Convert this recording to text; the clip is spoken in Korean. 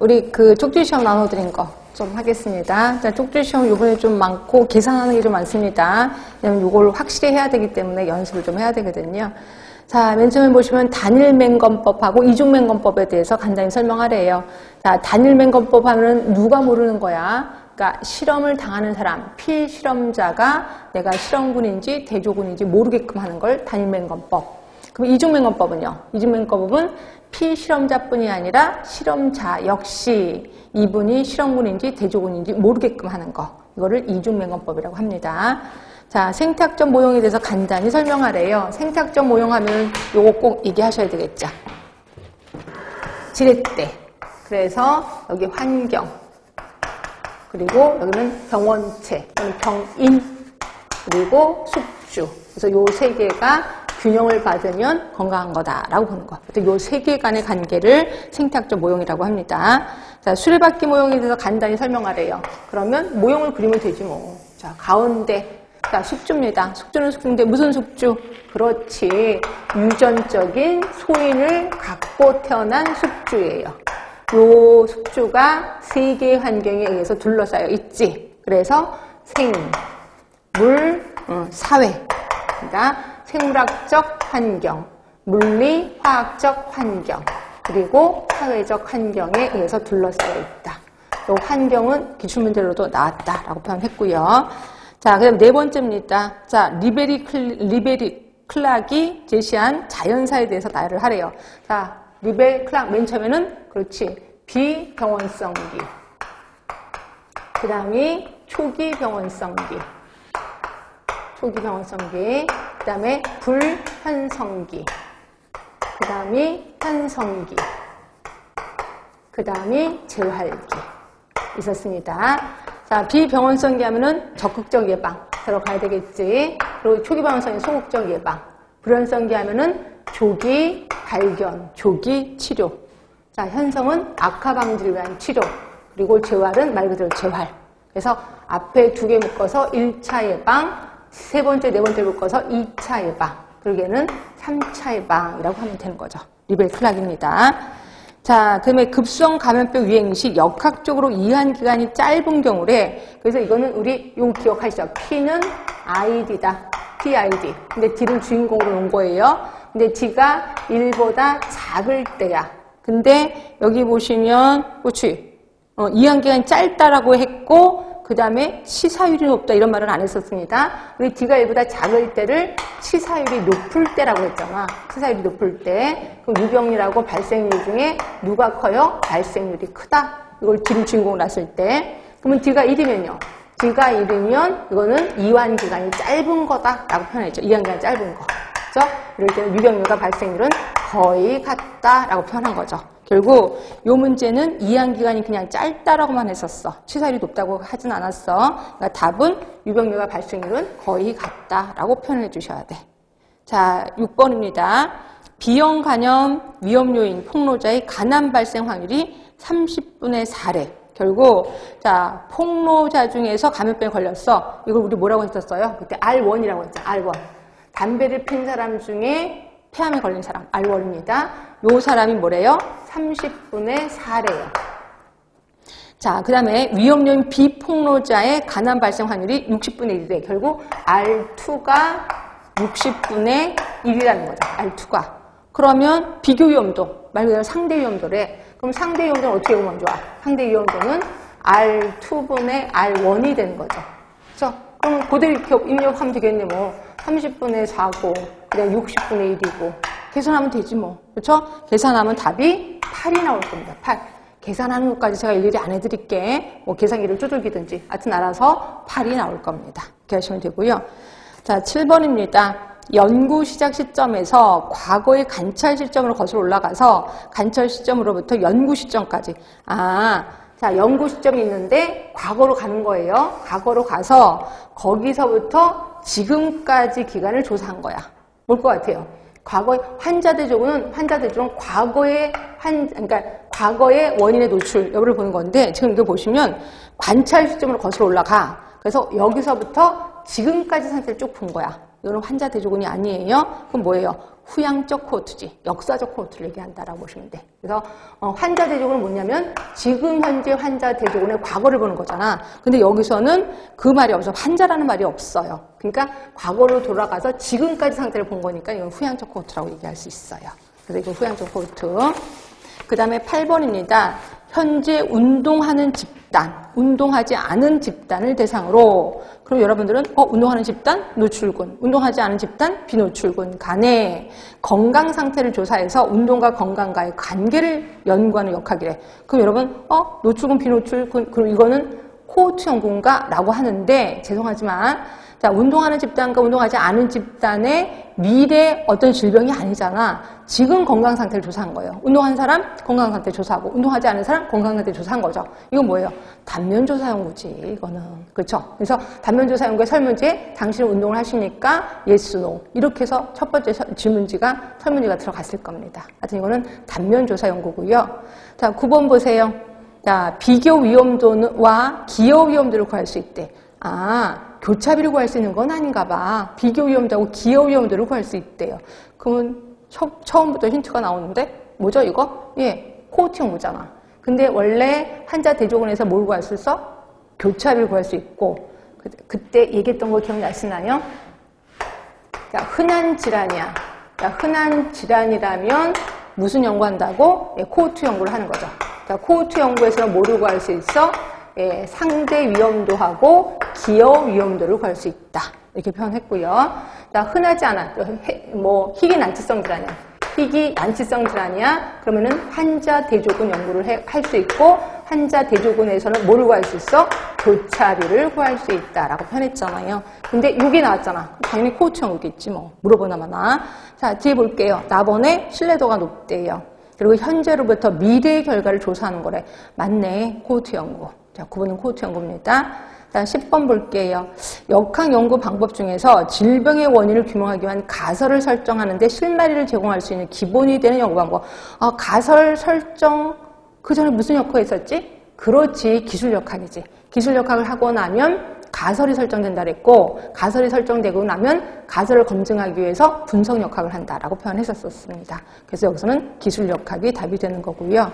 우리 그 쪽지 시험 나눠드린 거 좀 하겠습니다. 자, 쪽지 시험 요번에 좀 많고 계산하는 게 좀 많습니다. 왜냐면 이걸 확실히 해야 되기 때문에 연습을 좀 해야 되거든요. 자, 맨 처음에 보시면 단일맹건법하고 이중맹건법에 대해서 간단히 설명하래요. 자, 단일맹건법 하면 누가 모르는 거야? 그러니까 실험을 당하는 사람, 필실험자가 내가 실험군인지 대조군인지 모르게끔 하는 걸 단일맹건법. 그럼 이중맹건법은요? 이중맹건법은 피실험자뿐이 아니라 실험자 역시 이분이 실험군인지 대조군인지 모르게끔 하는 거. 이거를 이중맹건법이라고 합니다. 자, 생탁적 모형에 대해서 간단히 설명하래요. 생탁적 모형하면 요거 꼭 얘기하셔야 되겠죠. 지렛대. 그래서 여기 환경. 그리고 여기는 병원체, 병인, 그리고 숙주. 그래서 요 세 개가 균형을 받으면 건강한 거다라고 보는 거. 요세개 간의 관계를 생탁적 모형이라고 합니다. 자, 수레바퀴 모형에 대해서 간단히 설명하래요. 그러면 모형을 그리면 되지 뭐. 자, 가운데 자, 숙주입니다. 숙주는 숙주인데 무슨 숙주? 그렇지. 유전적인 소인을 갖고 태어난 숙주예요. 요 숙주가 세 개의 환경에 의해서 둘러싸여 있지. 그래서 생, 물, 어, 사회. 그러니까 생물학적 환경, 물리, 화학적 환경, 그리고 사회적 환경에 의해서 둘러싸여 있다. 이 환경은 기출문제로도 나왔다라고 표현했고요. 자, 그다음 네 번째입니다. 자, 리베리 클, 리베리 클락이 제시한 자연사에 대해서 나열을 하래요. 자, 리베리 클락 맨 처음에는 그렇지 비병원성기, 그 다음이 초기 병원성기, 초기 병원성기, 그 다음에 불현성기, 그 다음이 현성기, 그 다음이 재활기 있었습니다. 자, 비병원성 기 하면은 적극적 예방 들어가야 되겠지. 그리고 초기 병원성기 소극적 예방. 불현성기 하면은 조기 발견, 조기 치료. 자, 현성은 악화 방지를 위한 치료. 그리고 재활은 말 그대로 재활. 그래서 앞에 두 개 묶어서 1차 예방, 세 번째, 네 번째 묶어서 2차 예방. 그러기에는 3차 예방이라고 하면 되는 거죠. 리벨 클락입니다. 자, 그다음에 급성 감염병 유행 시 역학적으로 이한 기간이 짧은 경우래. 그래서 이거는 우리 요 기억하시죠? P는 ID다. PID. 근데 D는 주인공으로 놓은 거예요. 근데 D가 1보다 작을 때야. 근데 여기 보시면 그렇지. 어, 이한 기간이 짧다라고 했고 그 다음에 치사율이 높다 이런 말은 안 했었습니다. 우리 D가 1보다 작을 때를 치사율이 높을 때라고 했잖아. 치사율이 높을 때. 그럼 유병률하고 발생률 중에 누가 커요? 발생률이 크다. 이걸 D를 주인공으로 놨을 때. 그러면 D가 1이면요. D가 1이면 이거는 이완 기간이 짧은 거다라고 표현했죠. 이완 기간이 짧은 거. 그죠? 이럴 때는 유병률과 발생률은 거의 같다라고 표현한 거죠. 결국 이 문제는 이한 기간이 그냥 짧다라고만 했었어. 치사율이 높다고 하진 않았어. 그러니까 답은 유병률과 발생률은 거의 같다라고 표현해 주셔야 돼. 자, 6번입니다. 비형 간염 위험 요인 폭로자의 간암 발생 확률이 30분의 4래. 결국 자 폭로자 중에서 감염병에 걸렸어. 이걸 우리 뭐라고 했었어요? 그때 R1이라고 했죠. R1. 담배를 핀 사람 중에 폐암에 걸린 사람 R1입니다. 요 사람이 뭐래요? 30분의 4래요. 자, 그 다음에 위험요인 비폭로자의 간암 발생 확률이 60분의 1이래. 결국 R2가 60분의 1이라는 거죠. R2가. 그러면 비교 위험도, 말 그대로 상대 위험도래. 그럼 상대 위험도는 어떻게 보면 좋아? 상대 위험도는 R2분의 R1이 되는 거죠. 그렇죠? 그럼 이렇게 입력하면 되겠네, 뭐. 30분의 4고, 그냥 60분의 1이고. 계산하면 되지, 뭐. 그렇죠? 계산하면 답이 8이 나올 겁니다. 8. 계산하는 것까지 제가 일일이 안 해드릴게. 뭐 계산기를 두들기든지. 하여튼 알아서 8이 나올 겁니다. 이렇게 하시면 되고요. 자, 7번입니다. 연구 시작 시점에서 과거의 관찰 시점으로 거슬러 올라가서 관찰 시점으로부터 연구 시점까지. 아, 자, 연구 시점이 있는데 과거로 가는 거예요. 과거로 가서 거기서부터 지금까지 기간을 조사한 거야. 뭘 것 같아요? 과거의 환자 대조군은 환자 대조는 과거의 환 그러니까 과거의 원인의 노출 여부를 보는 건데 지금 이거 보시면 관찰 시점으로 거슬러 올라가. 그래서 여기서부터 지금까지 상태를 쭉 본 거야. 이거는 환자 대조군이 아니에요. 그럼 뭐예요? 후양적 코호트지, 역사적 코호트를 얘기한다라고 보시면 돼. 그래서 어, 환자 대조군은 뭐냐면 지금 현재 환자 대조군의 과거를 보는 거잖아. 근데 여기서는 그 말이 없어. 환자라는 말이 없어요. 그러니까 과거로 돌아가서 지금까지 상태를 본 거니까 이건 후양적 코호트라고 얘기할 수 있어요. 그래서 이거 후양적 코호트. 그 다음에 8번입니다. 현재 운동하는 집 단, 운동하지 않은 집단을 대상으로 그럼 여러분들은 어, 운동하는 집단 노출군, 운동하지 않은 집단 비노출군 간에 건강 상태를 조사해서 운동과 건강과의 관계를 연구하는 역학이래. 그럼 여러분 어, 노출군 비노출군 그럼 이거는 코호트 연구인가? 라고 하는데 죄송하지만 자, 운동하는 집단과 운동하지 않은 집단의 미래 어떤 질병이 아니잖아. 지금 건강 상태를 조사한 거예요. 운동하는 사람 건강 상태 조사하고 운동하지 않은 사람 건강 상태 조사한 거죠. 이건 뭐예요? 단면 조사 연구지. 이거는 그렇죠. 그래서 단면 조사 연구의 설문지에 당신은 운동을 하시니까 yes, no 이렇게 해서 첫 번째 서- 질문지가 설문지가 들어갔을 겁니다. 하여튼 이거는 단면 조사 연구고요. 자, 9번 보세요. 자, 비교 위험도와 기여 위험도를 구할 수 있대. 아, 교차비를 구할 수 있는 건 아닌가 봐. 비교 위험도하고 기여 위험도를 구할 수 있대요. 그러면 처, 처음부터 힌트가 나오는데 뭐죠 이거? 예, 코호트 연구잖아. 근데 원래 환자 대조군에서 뭘 구할 수 있어? 교차비를 구할 수 있고 그, 그때 얘기했던 거 기억나시나요? 자, 흔한 질환이야. 자, 흔한 질환이라면 무슨 연구한다고? 예, 코호트 연구를 하는 거죠. 자, 코호트 연구에서는 뭐를 구할 수 있어? 예, 상대 위험도하고 기여 위험도를 구할 수 있다. 이렇게 표현했고요. 자, 흔하지 않아. 뭐 희귀 난치성 질환이야. 희귀 난치성 질환이야. 그러면은 환자 대조군 연구를 할 수 있고 환자 대조군에서는 뭐를 구할 수 있어? 교차비를 구할 수 있다라고 표현했잖아요. 근데 6이 나왔잖아. 당연히 코호트 연구겠지 뭐. 물어보나 마나. 자, 뒤에 볼게요. 나번에 신뢰도가 높대요. 그리고 현재로부터 미래의 결과를 조사하는 거래. 맞네. 코호트 연구. 자, 9번은 코호트 연구입니다. 자, 10번 볼게요. 역학 연구 방법 중에서 질병의 원인을 규명하기 위한 가설을 설정하는데 실마리를 제공할 수 있는 기본이 되는 연구 방법. 아, 가설 설정 그 전에 무슨 역학이 있었지? 그렇지. 기술 역학이지. 기술 역학을 하고 나면 가설이 설정된다 그랬고 가설이 설정되고 나면 가설을 검증하기 위해서 분석 역학을 한다라고 표현했었습니다. 그래서 여기서는 기술 역학이 답이 되는 거고요.